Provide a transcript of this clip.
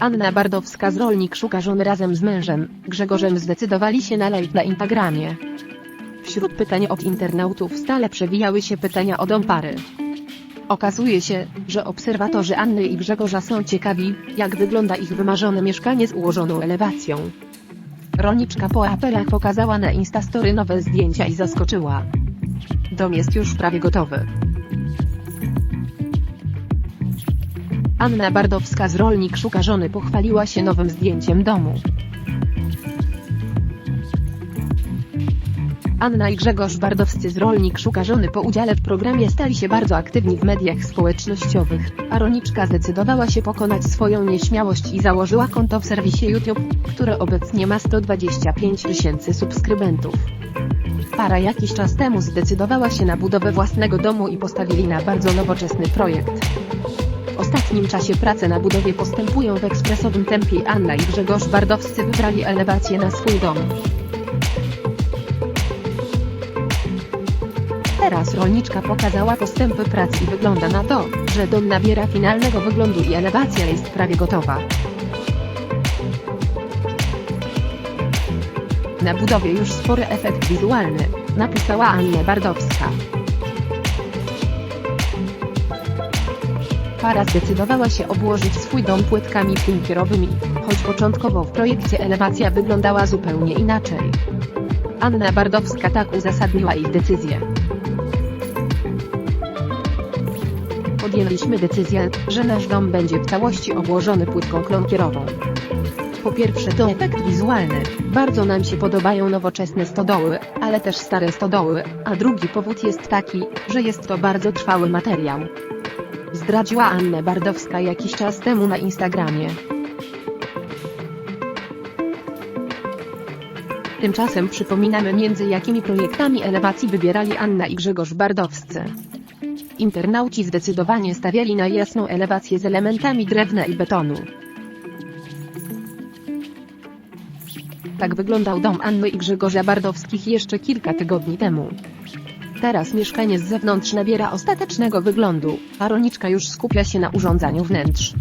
Anna Bardowska z Rolnik szuka żony razem z mężem, Grzegorzem zdecydowali się na live na Instagramie. Wśród pytań od internautów stale przewijały się pytania o dom pary. Okazuje się, że obserwatorzy Anny i Grzegorza są ciekawi, jak wygląda ich wymarzone mieszkanie z ułożoną elewacją. Rolniczka po apelach pokazała na Instastory nowe zdjęcia i zaskoczyła. Dom jest już prawie gotowy. Anna Bardowska z Rolnik szuka żony pochwaliła się nowym zdjęciem domu. Anna i Grzegorz Bardowscy z Rolnik szuka żony po udziale w programie stali się bardzo aktywni w mediach społecznościowych, a Rolniczka zdecydowała się pokonać swoją nieśmiałość i założyła konto w serwisie YouTube, które obecnie ma 125 tysięcy subskrybentów. Para jakiś czas temu zdecydowała się na budowę własnego domu i postawili na bardzo nowoczesny projekt. Ostatnim czasie prace na budowie postępują w ekspresowym tempie Anna i Grzegorz Bardowscy wybrali elewację na swój dom. Teraz rolniczka pokazała postępy prac i wygląda na to, że dom nabiera finalnego wyglądu i elewacja jest prawie gotowa. Na budowie już spory efekt wizualny, napisała Anna Bardowska. Para zdecydowała się obłożyć swój dom płytkami klinkierowymi, choć początkowo w projekcie elewacja wyglądała zupełnie inaczej. Anna Bardowska tak uzasadniła ich decyzję. Podjęliśmy decyzję, że nasz dom będzie w całości obłożony płytką klonkierową. Po pierwsze to efekt wizualny, bardzo nam się podobają nowoczesne stodoły, ale też stare stodoły, a drugi powód jest taki, że jest to bardzo trwały materiał. Zdradziła Anna Bardowska jakiś czas temu na Instagramie. Tymczasem przypominamy między jakimi projektami elewacji wybierali Anna i Grzegorz Bardowscy. Internauci zdecydowanie stawiali na jasną elewację z elementami drewna i betonu. Tak wyglądał dom Anny i Grzegorza Bardowskich jeszcze kilka tygodni temu. Teraz mieszkanie z zewnątrz nabiera ostatecznego wyglądu, a rolniczka już skupia się na urządzaniu wnętrz.